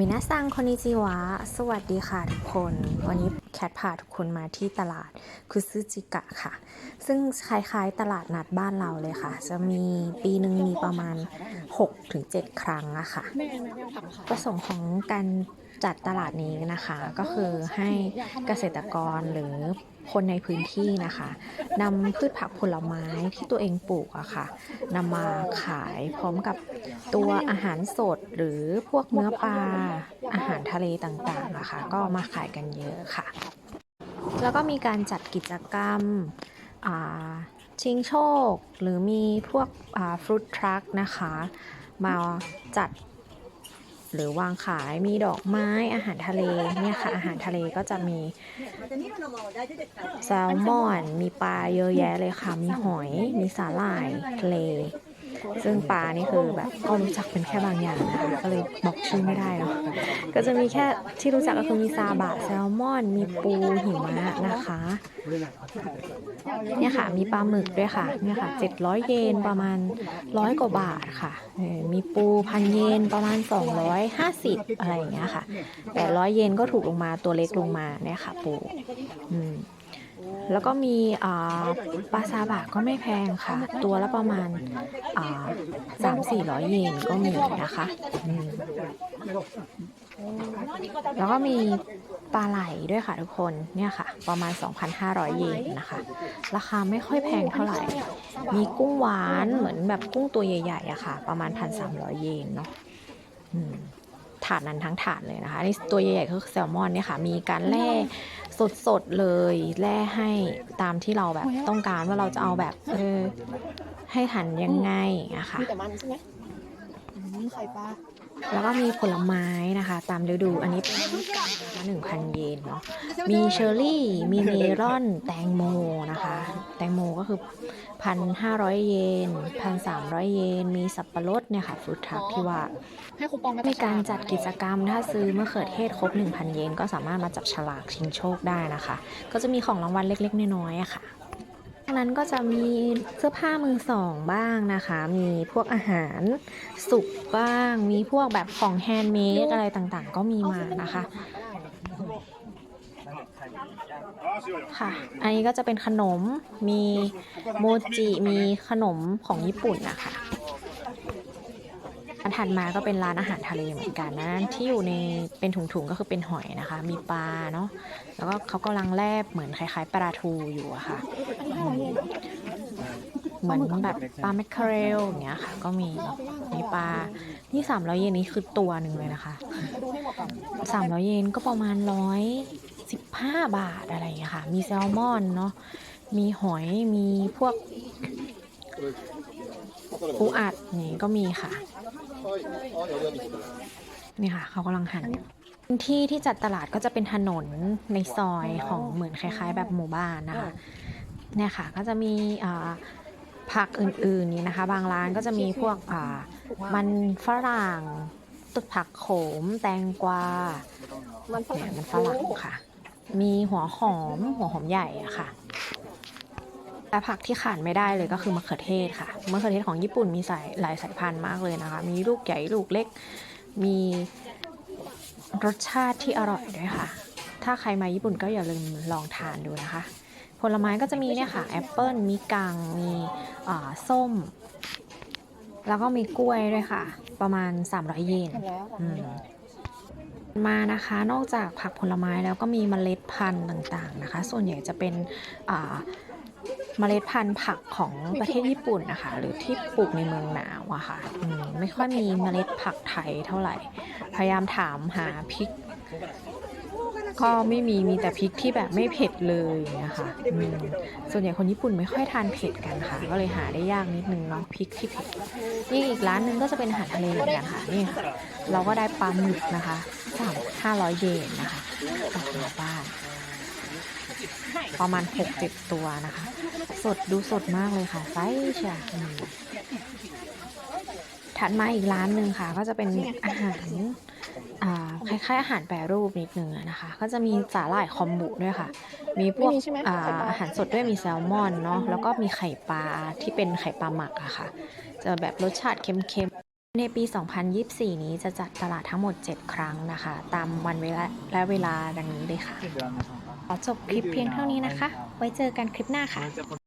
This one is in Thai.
มินาซังคอนิจิวะ สวัสดีค่ะทุกคน วันนี้แคทพาทุกคนมาที่ตลาดคุซึจิกะค่ะ ซึ่งคล้ายๆตลาดนัดบ้านเราเลยค่ะ จะมีปีหนึ่งมีประมาณ 6-7 ครั้งอะค่ะแม่แม่ไม่เอาผักมาขายประสงค์ของการ จัดตลาดนี้นะคะก็คือให้เกษตรกรหรือคนในพื้นที่นะคะนำพืชผักผลไม้ที่ตัวเองปลูกอะค่ะนำมาขายพร้อมกับตัวอาหารสดหรือพวกเนื้อปลาอาหารทะเลต่างๆนะคะก็มาขายกันเยอะค่ะ แล้วก็มีการจัดกิจกรรมชิงโชค หรือมีพวกฟรุตทรัคนะคะ มาจัด หรือวางขายมีดอกไม้อาหารทะเลเนี่ยค่ะ อาหารทะเลก็จะมีแซลมอน มีปลาเยอะแยะเลยค่ะ มีหอยมีสาหร่ายทะเล ซึ่งปลานี่คือแบบก็รู้จักเป็นแค่บางอย่างนะคะก็เลยบอกชื่อไม่ได้เนาะก็จะมีแค่ที่รู้จักก็คือมีซาบะแซลมอน มีปูหิมะนะคะ เนี่ยค่ะมีปลาหมึกด้วยค่ะเนี่ยค่ะ700 เยนประมาณร้อยกว่าบาทค่ะ มีปูพันเยนประมาณ 250 อะไรอย่างเงี้ยค่ะ800 เยนก็ถูกลงมาตัวเล็กลงมาเนี่ยค่ะปูอืม แล้วก็มีอ่าปลาซาบะก็ไม่แพงค่ะ ตัวละประมาณอ่าสามสี่ร้อยเยนก็มีนะคะอืมแล้วก็มีปลาไหลด้วยค่ะทุกคนเนี่ยค่ะ ประมาณ 2,500 เยนนะคะ ราคาไม่ค่อยแพงเท่าไหร่ มีกุ้งหวานเหมือนแบบกุ้งตัวใหญ่ๆอะค่ะ ประมาณ 1,300 เยนเนาะอืม ถาดนั้นทั้งถาดเลยนะคะนี่ตัวใหญ่ๆคือแซลมอนเนี่ยค่ะ มีการแล่สดๆเลยแล่ให้ตามที่เราแบบต้องการว่าเราจะเอาแบบเออให้หั่นยังไงอะค่ะมีแต่มันใช่ไหมอืมไข่ปลา แล้วก็มีผลไม้นะคะ ตามฤดู อันนี้เป็นละหนึ่งพันเยนเนาะ มีเชอร์รี่ มีเมลอน แตงโมนะคะ แตงโมก็คือพันห้าร้อยเยนพันสามร้อยเยน มีสับปะรดเนี่ยค่ะฟรุตทรัคที่ว่าให้คูปองมีการจัดกิจกรรม ถ้าซื้อมะเขือเทศครบ 1,000 เยน ก็สามารถมาจับฉลากชิงโชคได้นะคะ ก็จะมีของรางวัลเล็กๆ น้อยๆอะค่ะ ดังนั้นก็จะมีเสื้อผ้ามือสองบ้างนะคะ มีพวกอาหารสุกบ้าง มีพวกแบบของแฮนด์เมดอะไรต่างๆ ก็มีมานะคะ ค่ะ อันนี้ก็จะเป็นขนม มีโมจิ มีขนมของญี่ปุ่นนะคะ ถัดมาก็เป็นร้านอาหารทะเลเหมือนกันนะที่อยู่ในเป็นถุงๆก็คือเป็นหอยนะคะ มีปลาเนาะแล้วก็เขากำลังแลบเหมือนคล้ายๆปลาทูอยู่อะค่ะ เหมือนแบบปลาแมคเคอเรลอย่างเงี้ยค่ะ ก็มีมีปลานี่สามร้อยเยนนี้คือตัวหนึ่งเลยนะคะสามร้อยเยนก็ประมาณร้อยสิบห้าบาทอะไรอย่างเงี้ยค่ะ มีแซลมอนเนาะมีหอยมีพวก ปูอัดนี่ก็มีค่ะ นี่ค่ะ เขากำลังหั่นอยู่พื้นที่ที่จัดตลาดก็จะเป็นถนนในซอยของเหมือนคล้าย ๆ แบบหมู่บ้านนะคะ เนี่ยค่ะก็จะมีอ่าผักอื่นๆนี่นะคะ บางร้านก็จะมีพวกอ่ามันฝรั่งตุดผักโขม แตงกวามันฝเนี่รั่ยงมันฝรั่งค่ะ มีหัวหอมหัวหอมใหญ่อะค่ะ แต่ผักที่ขาดไม่ได้เลยก็คือมะเขือเทศค่ะ มะเขือเทศของญี่ปุ่นมีสายหลายสายพันธุ์มากเลยนะคะ มีลูกใหญ่ลูกเล็ก มีรสชาติที่อร่อยด้วยค่ะ ถ้าใครมาญี่ปุ่นก็อย่าลืมลองทานดูนะคะ ผลไม้ก็จะมีเนี่ยค่ะแอปเปิลมีกัง มีอ่าส้ม แล้วก็มีกล้วยด้วยค่ะ ประมาณ 300 เยนทำแล้วอืมมานะคะ นอกจากผักผลไม้แล้วก็มีเมล็ดพันธุ์ต่างๆนะคะ ส่วนใหญ่จะเป็นอ่า เมล็ดพันธุ์ผักของประเทศญี่ปุ่นนะคะ หรือที่ปลูกในเมืองหนาวอะค่ะอืมไม่ค่อยมีเมล็ดผักไทยเท่าไหร่ พยายามถามหาพริก ก็ไม่มีมีแต่พริกที่แบบไม่เผ็ดเลยนะคะอืมส่วนใหญ่คนญี่ปุ่นไม่ค่อยทานเผ็ดกันค่ะ ก็เลยหาได้ยากนิดนึงเนาะพริกที่เผ็ดนี่อีกร้านหนึงก็จะเป็นอาหารทะเลเหมือนกันค่ะนี่ค่ะเราก็ได้ปลาหมึกนะคะสามห้าร้อยเยนนะคะกลับมาบ้าน ประมาณหกเจ็ดตัวนะคะ สดดูสดมากเลยค่ะไซส์เชียอืมถัดมาอีกร้านหนึ่งค่ะ ก็จะเป็นอาหารอ่าคล้ายๆอาหารแปรรูปนิดนึงอะนะคะ ก็จะมีสาหร่ายคอมบุด้วยค่ะ มีพวกไม่มีใช่ไหมอ่าไข่ปลาอาหารสดด้วยมีแซลมอนเนาะแล้วก็มีไข่ปลาที่เป็นไข่ปลาหมักอะค่ะ จะแบบรสชาติเค็มๆ ในปี 2024 นี้จะจัดตลาดทั้งหมด 7 ครั้งนะคะ ตามวันเวลาและเวลาดังนี้เลยค่ะขอ จบคลิปเพียงเท่านี้นะคะ ไว้เจอกันคลิปหน้าค่ะ